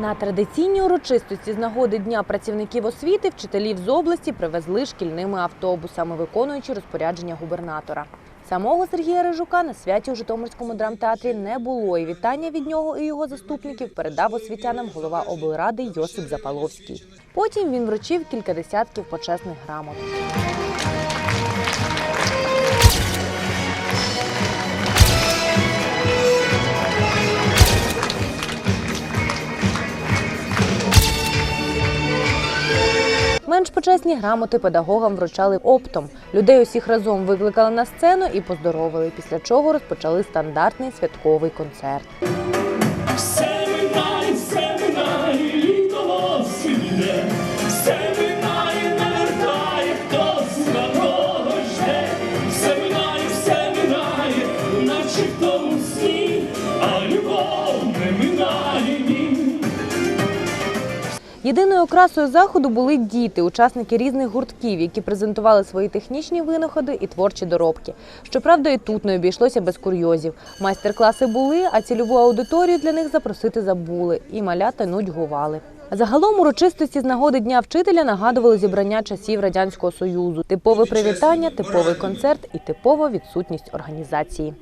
На традиційній урочистості з нагоди Дня працівників освіти вчителів з області привезли шкільними автобусами, виконуючи розпорядження губернатора. Самого Сергія Рижука на святі у Житомирському драмтеатрі не було, і вітання від нього і його заступників передав освітянам голова облради Йосип Запаловський. Потім він вручив кілька десятків почесних грамот. Менш почесні грамоти педагогам вручали оптом. Людей усіх разом викликали на сцену і поздоровили, після чого розпочали стандартний святковий концерт. Наче в тому сні, а любов не минає. Єдиною окрасою заходу були діти, учасники різних гуртків, які презентували свої технічні винаходи і творчі доробки. Щоправда, і тут не обійшлося без курйозів. Майстер-класи були, а цільову аудиторію для них запросити забули, і малята нудьгували. Загалом урочистості з нагоди Дня вчителя нагадували зібрання часів радянського союзу. Типове привітання, типовий концерт і типова відсутність організації.